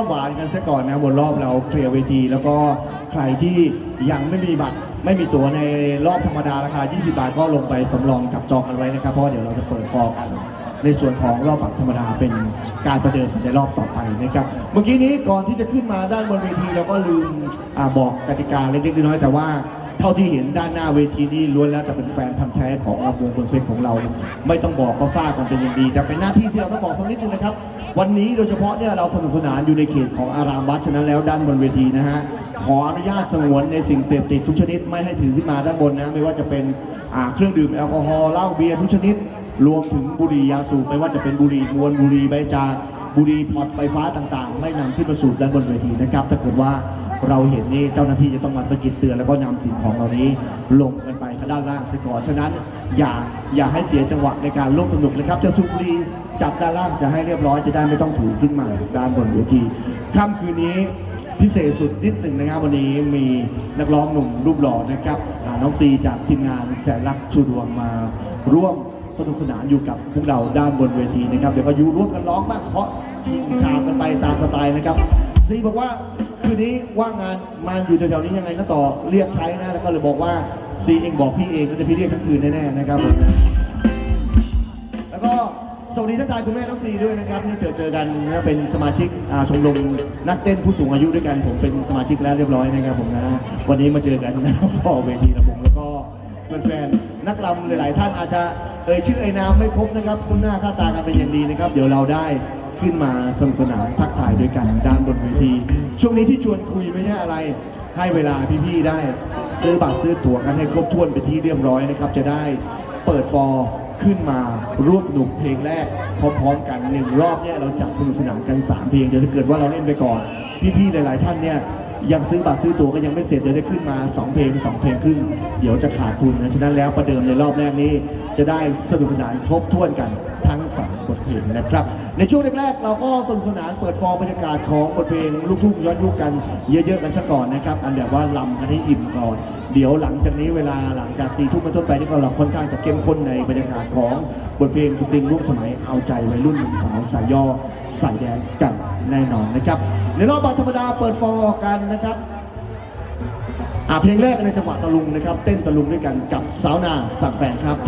อบหวานกันซะก่อนนะบนรอบเราเคลียร์เวที แล้วก็ใครที่ยังไม่มีบัตรไม่มีตั๋วในรอบธรรมดาราคา 20 บาทก็ลงไปสำรองจับจองกันไว้นะครับ เพราะเดี๋ยวเราจะเปิดฟอร์กัน ในส่วนของรอบบัตรธรรมดาเป็นการประเดิมในรอบต่อไปนะครับ เมื่อกี้นี้ก่อนที่จะขึ้นมาด้านบนเวทีเราก็ลืมอบอกกติกาเล็กๆน้อยๆแต่ว่า เท่าที่เห็นด้านหน้าเวทีนี่ล้วนแล้วแต่เป็นแฟนพันธ์แท้ของลำวงเมืองเพชรของเรา ไม่ต้องบอกก็ทราบกันเป็นอย่างดี แต่เป็นหน้าที่ที่เราต้องบอกสักนิดนึงนะครับ วันนี้โดยเฉพาะเนี่ยเราสนุกสนานอยู่ในเขตของอารามวัดฉะนั้นแล้วด้านบนเวทีนะฮะขออนุญาตสงวนในสิ่งเสพติดทุกชนิดไม่ให้ถือขึ้นมาด้านบนนะไม่ว่าจะเป็นเครื่องดื่มแอลกอฮอล์เหล้าเบียร์ทุกชนิด รวมถึงบุหรี่ยาสูบไม่ว่าจะเป็นบุหรี่มวลบุหรี่ใบจากบุหรี่พอร์ตไฟฟ้าต่างๆ ไม่นำขึ้นมาสูบด้านบนเวทีนะครับถ้าเกิดว่า เราเห็นนี่เจ้าหน้าที่จะต้องมาสะกิดเตือนแล้วก็นำสิ่งของเหล่านี้ลงกันไปข้างด้านล่างเสียก่อนฉะนั้นอย่าอย่าให้เสียจังหวะในการร่วมสนุกนะครับจะสูบรีจับด้านล่างเสียให้เรียบร้อยจะได้ไม่ต้องถือขึ้นมาด้านบนเวทีค่ำคืนนี้พิเศษสุดนิดหนึ่งนะครับวันนี้มีนักร้องหนุ่มรูปหล่อนะครับอ่าน้องซีจากทีมงานแสนรักชูดวงมาร่วมสนุกสนานอยู่กับพวกเราด้านบนเวทีนะครับเดี๋ยวก็อยูร่วมกันร้องบ้างเคาะชิงชามกันไปตามสไตล์นะครับ ซีบอกว่าคืนนี้ว่างงานมาอยู่แถวๆนี้ยังไงนะต่อเรียกใช้นะแล้วก็เลยบอกว่าซีเองบอกพี่เองก็จะพี่เรียกทั้งคืนแน่ๆนะครับผมแล้วก็สวัสดีทักทายคุณแม่น้องซีด้วยนะครับที่เจอเจอกันนะเป็นสมาชิกอาชมรมนักเต้นผู้สูงอายุด้วยกัน ผมเป็นสมาชิกแล้วเรียบร้อยนะครับผมนะวันนี้มาเจอกันนะฟอเวทีระบงแล้วก็แฟนๆนักรำหลาย ๆ ท่านอาจจะเอ่ยชื่อไอ้นามไม่ครบนะครับ คุณหน้าค่าตากันเป็นอย่างดีนะครับ เดี๋ยวเราได้ ขึ้นมาสนุกสนานทักทายด้วยกันด้านบนเวที ช่วงนี้ที่ชวนคุยไม่ใช่อะไร ให้เวลาพี่ๆได้ ซื้อบัตรซื้อตั๋วกันให้ครบถ้วนไปที่เรียบร้อยนะครับ จะได้เปิดฟอร์ขึ้นมาร่วมสนุกเพลงแรกพร้อมๆกันหนึ่งรอบเนี่ยเราจับสนุกสนานกัน 3 เพลงเดี๋ยวถ้าเกิดว่าเราเล่นไปก่อน พี่ๆหลาย ๆ ท่านเนี่ยยังซื้อบัตรซื้อตั๋วก็ยังไม่เสร็จเดี๋ยวได้ขึ้นมา 2 เพลง 2 เพลงครึ่งเดี๋ยวจะขาดทุนนะฉะนั้นแล้วประเดิมในรอบแรกนี้จะได้สนุกสนานครบถ้วนกัน ทั้ง 3 บทเพลงนะครับ ในช่วงแรกๆ เราก็สนุกสนานเปิดฟอร์บรรยากาศของบทเพลงลูกทุ่งย้อนยุคกันเยอะๆกันซะก่อนนะครับ อันแบบว่าลำกันให้อิ่มก่อน เดี๋ยวหลังจากนี้เวลาหลังจากสี่ทุ่มเป็นต้นไปนี่ก็เราค่อนข้างจะเข้มข้นในบรรยากาศของบทเพลงสุดติงร่วมสมัยเอาใจวัยรุ่นหนุ่มสาวสายย่อสายแดนกันแน่นอนนะครับ ในรอบบัตรธรรมดาเปิดฟอร์กันนะครับอ่าเพลงแรกในจังหวะตะลุงนะครับ เต้นตะลุงด้วยกันกับสาวนาสั่งแฟนครับ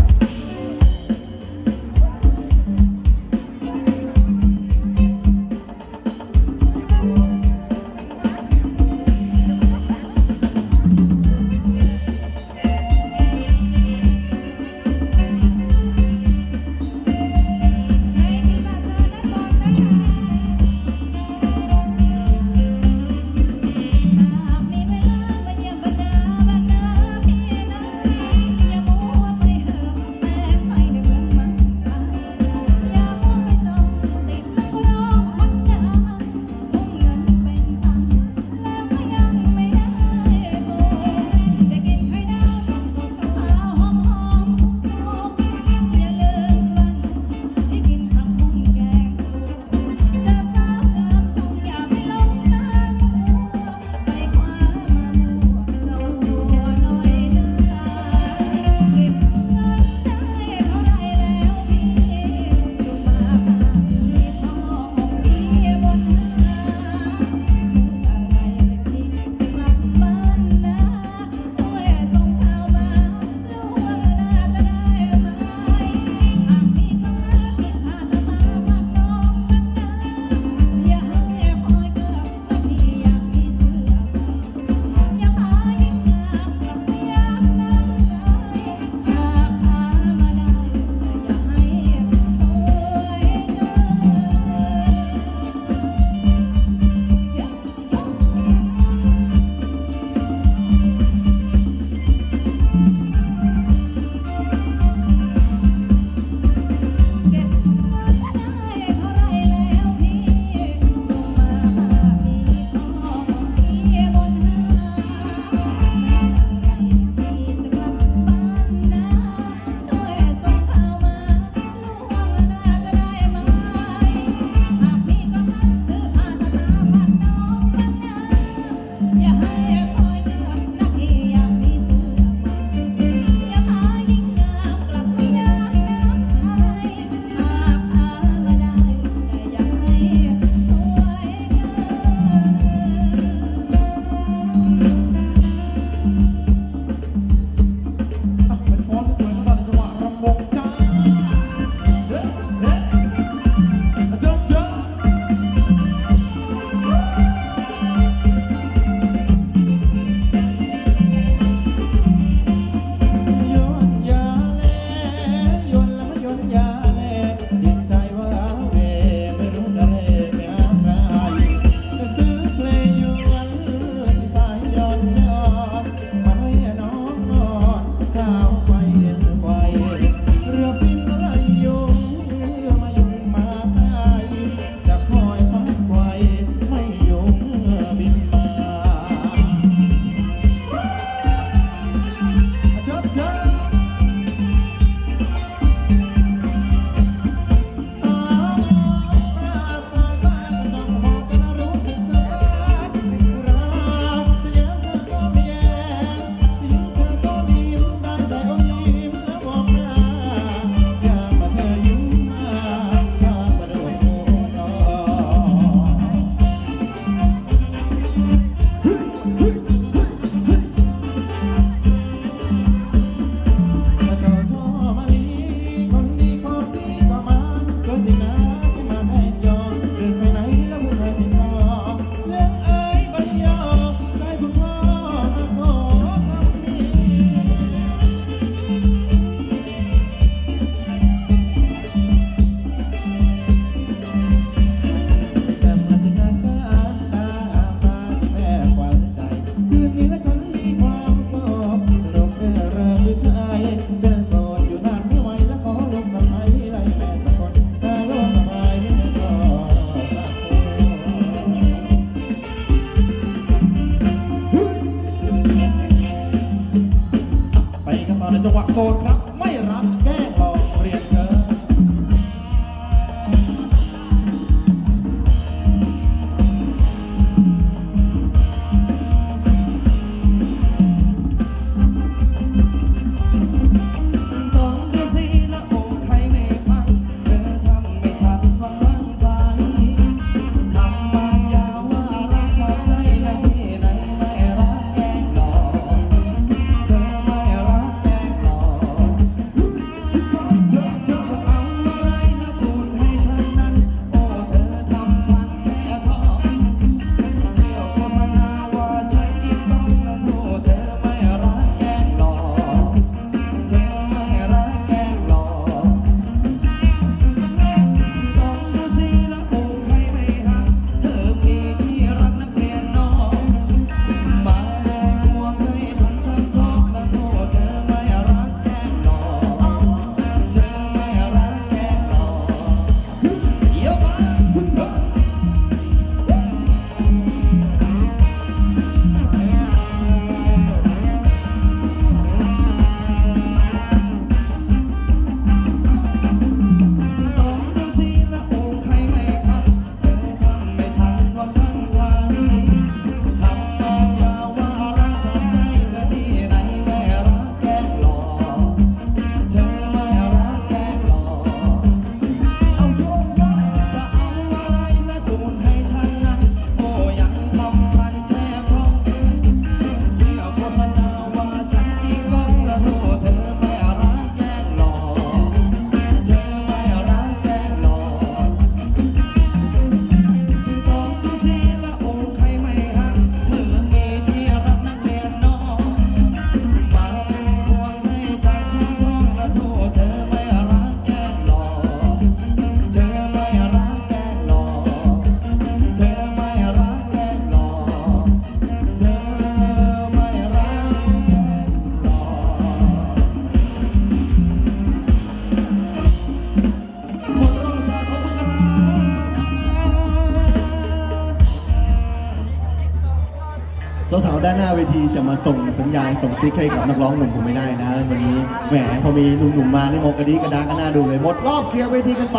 สัญญาณส่งซิกให้กับนักร้องหนุ่มผมไม่ได้นะ วันนี้แหมพอมีหนุ่มๆมานี่มกระดีกระดากันหน้าดูเลยหมดรอบเคลียร์เวทีกันไป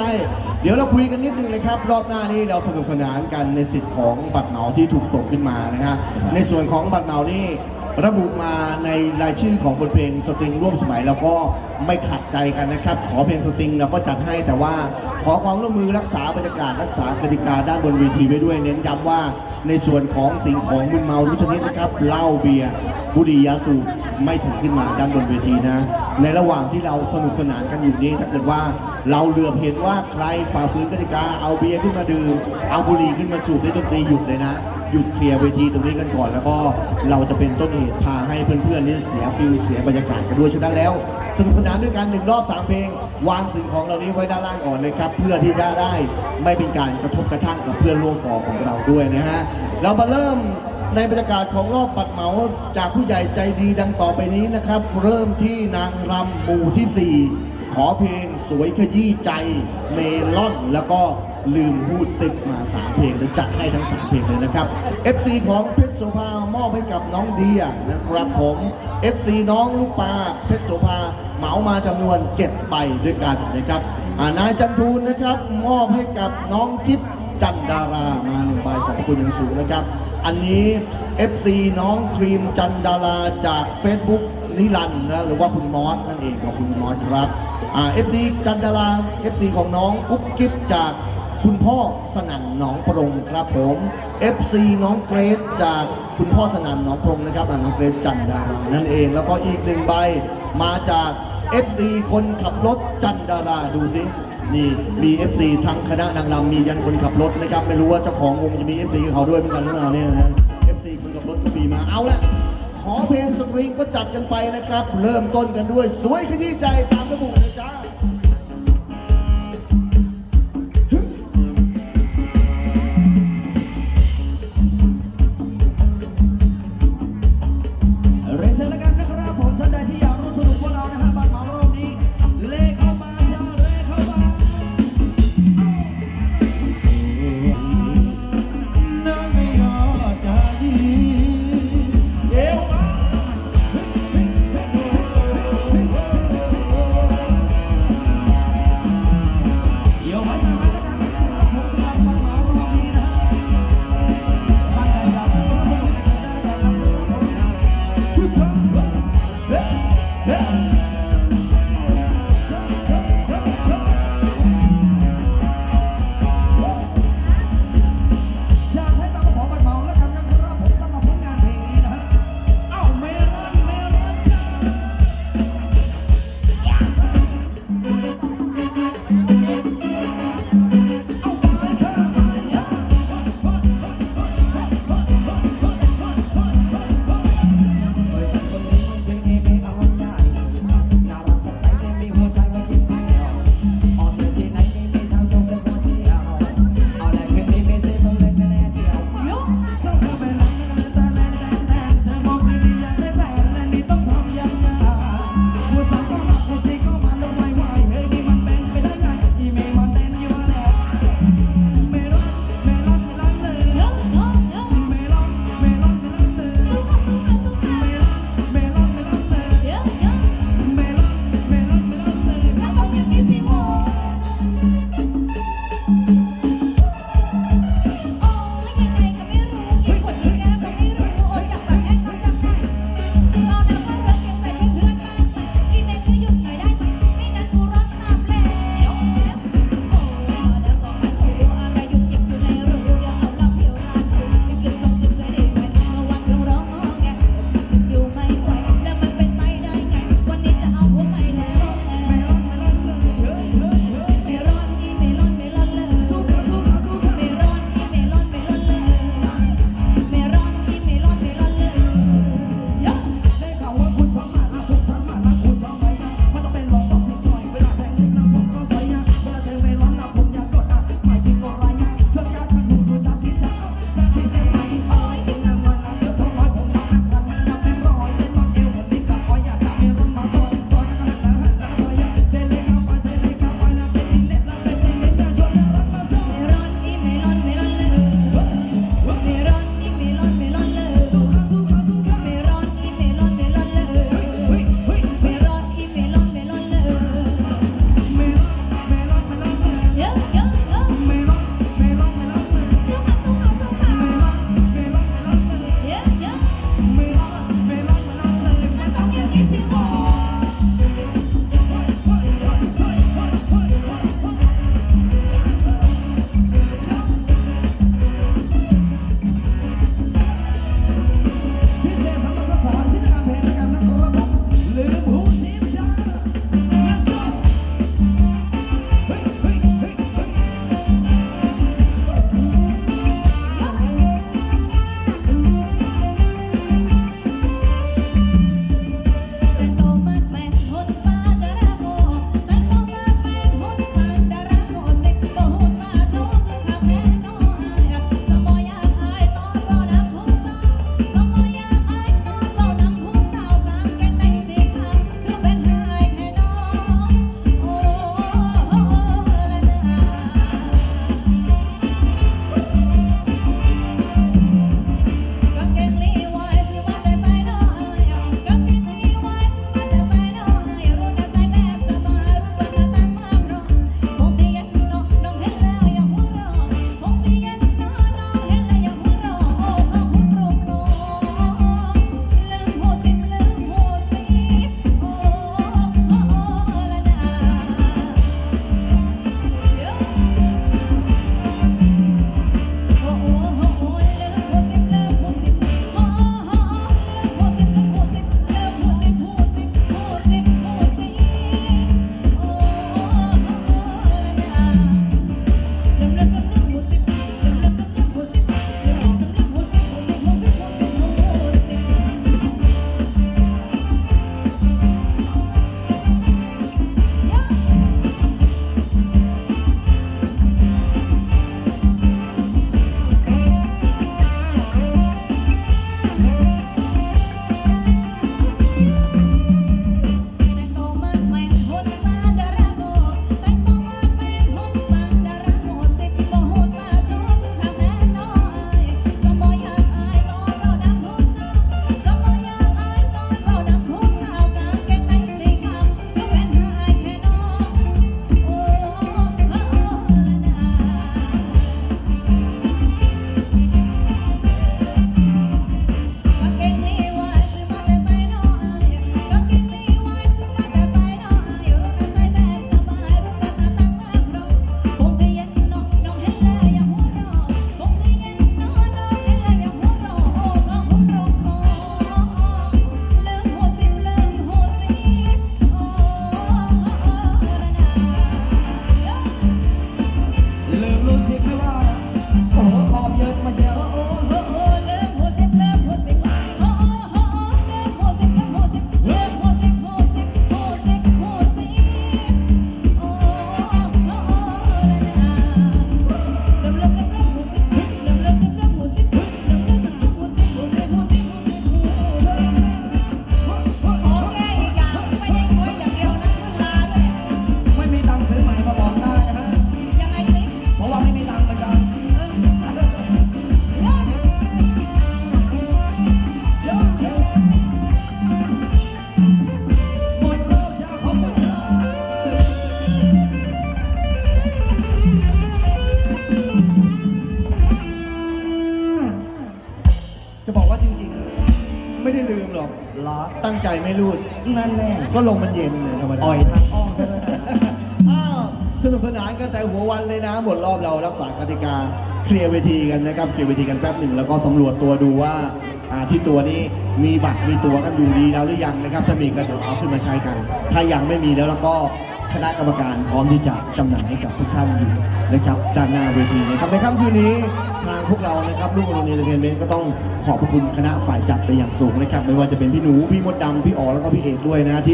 เดี๋ยวเราคุยกันนิดนึงเลยครับ รอบหน้านี้เราสนุกสนานกันในสิทธิ์ของบัตรเหมาที่ถูกส่งขึ้นมานะฮะในส่วนของบัตรเหมานี่ระบุมาในรายชื่อของบทเพลงสตริงร่วมสมัยเราก็ไม่ขัดใจกันนะครับ ขอเพลงสตริงเราก็จัดให้แต่ว่าขอความร่วมมือรักษาบรรยากาศรักษากติกาด้านบนเวทีไว้ด้วยเน้นย้ำว่าในส่วนของสิ่งของมึนเมาทุกชนิดนะครับเหล้าเบียร์ บุรียาสูบไม่ถึงขึ้นมาด้านบนเวทีนะ ในระหว่างที่เราสนุกสนานกันอยู่นี้ถ้าเกิดว่าเราเหลือบเห็นว่าใครฝ่าฝืนกติกาเอาเบียร์ขึ้นมาดื่ม เอาบุหรี่ขึ้นมาสูบในดนตรีหยุดเลยนะ หยุดเคลียร์เวทีตรงนี้กันก่อน แล้วก็เราจะเป็นต้นเหตุพาให้เพื่อนๆนี่เสียฟิลเสียบรรยากาศกันด้วยฉะนั้นแล้วสนุกสนานด้วยกันหนึ่งรอบสามเพลง วางสิ่งของเหล่านี้ไว้ด้านล่างก่อนเลยครับ เพื่อที่จะได้ไม่เป็นการกระทบกระทั่งกับเพื่อนร่วมฟอร์ของเราด้วยนะฮะเรามาเริ่ม ในบรรยากาศของรอบปัดเหมาจากผู้ใหญ่ใจดีดังต่อไปนี้นะครับ เริ่มที่นางรำหมู่ที่สี่ขอเพลงสวยขยี้ใจเมลอน แล้วก็ลืมพูดสิบมาสามเพลงเดี๋ยวจัดให้ทั้งสามเพลงเลยนะครับ FC ของเพชรโสภามอบให้กับน้องเดียนะครับผม FC น้องลูกปลาเพชรโสภาเหมามาจำนวน 7 ใบด้วยกันนะครับนายจันทูลนะครับมอบให้กับน้องทิพย์ จันดารามาหนึ่งใบขอบคุณอย่างสูงนะครับ อันนี้ FC น้องครีมจันดาราจาก Facebook นิรันดร์นะหรือว่าคุณมอสนั่นเองขอบคุณมอสครับอ่า FC จันดารา FC ของน้องกุ๊บกิ๊บจากคุณพ่อสนั่นหนองปรงครับผม FC น้องเกรซจากคุณพ่อสนั่นหนองปรงนะครับน้องเกรซจันดารานั่นเอง แล้วก็อีกหนึ่งใบมาจาก FC คนขับรถจันดาราดูสิ นี่มี FC ทั้งคณะนางรำมียันคนขับรถนะครับ ไม่รู้ว่าเจ้าของวงจะมี FC กับเขาด้วยเหมือนกันหรือเปล่าเนี่ยนะ FC คนขับรถก็มีมาเอาละขอเพลงสตริงก็จัดกันไปนะครับ เริ่มต้นกันด้วย สวยขยี้ใจตามระบุเลย ใจไม่รูด นั่นแน่ก็ลงมันเย็นเนี่ยธรรมดาอ่อยทางอ้อมซะด้วยอ้าวสนุกสนานกันแต่หัววันเลยนะหมดรอบเรารักษากติกาเคลียร์เวทีกันนะครับเคลียร์เวทีกันแป๊บหนึ่งแล้วก็สำรวจตัวดูว่าอ่าที่ตัวนี้มีบัตรมีตัวกันอยู่ดีแล้วหรือยังนะครับ ถ้ามีก็เดี๋ยวเอาขึ้นมาใช้กัน ถ้ายังไม่มีแล้วแล้วก็คณะกรรมการพร้อมที่จะจำหน่ายให้กับทุกท่านอยู่ นะครับด้านหน้าเวทีนะครับในค่ำคืนนี้ทางพวกเรานะครับลูกอรุณเนเตอร์เทนเมนต์ก็ต้องขอบพระคุณคณะฝ่ายจัดไปนอย่างสูงนะครับไม่ว่าจะเป็นพี่หนูพี่มดดำพี่อ๋อแล้วก็พี่เอกด้วยนะที่